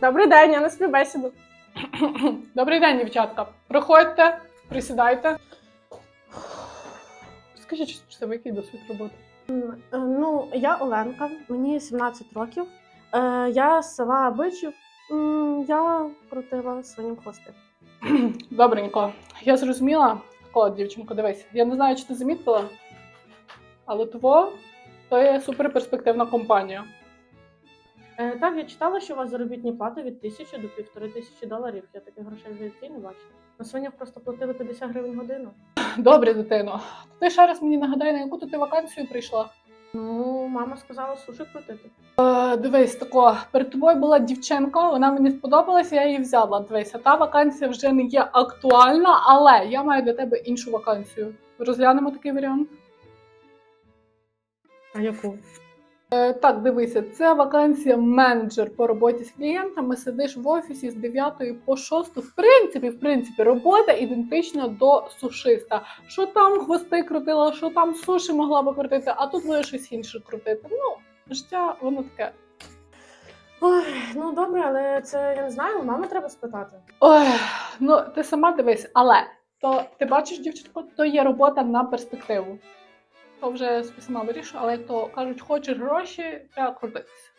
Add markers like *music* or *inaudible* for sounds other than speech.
Добрий день, я на співбесіду. *clears throat* Добрий день, дівчатка. Проходьте, присідайте. Скажіть щось про себе, який досвід роботи? Е, Ну, я Оленка, мені 17 років. Е, Я з села Бичів. М, Я крутила свинім хвости. *clears throat* Добренько. Я зрозуміла. О, дівчинко, дивись. Я не знаю, чи ти замітила, але ТВО то є суперперспективна компанія. Е, Так, я читала, що у вас заробітні плати від тисячі до півтори тисячі доларів. Я таких грошей в житті не бачила. На свинях просто платили 50 гривень годину. Добре, дитино. Ти ще раз мені нагадай, на яку ти вакансію прийшла. Ну, мама сказала суші крутити. Е, дивись, тако, перед тобою була дівчинка, вона мені сподобалася, я її взяла. Дивись, а та вакансія вже не є актуальна, але я маю для тебе іншу вакансію. Розглянемо такий варіант. А яку? Е, Так, дивися, це вакансія менеджер по роботі з клієнтами. Сидиш в офісі з 9 по 6. В принципі, в принципі, робота ідентична до сушиста. Що там хвости крутила, що там суші могла би крутити, а тут буде щось інше крутити. Ну, життя, воно таке. Ой, ну добре, але це я не знаю, у мами треба спитати. Ой, ну ти сама дивись, але то ти бачиш, дівчатко, то є робота на перспективу. То вже сама вирішую, але то кажуть, хочеш гроші, треба крутитися.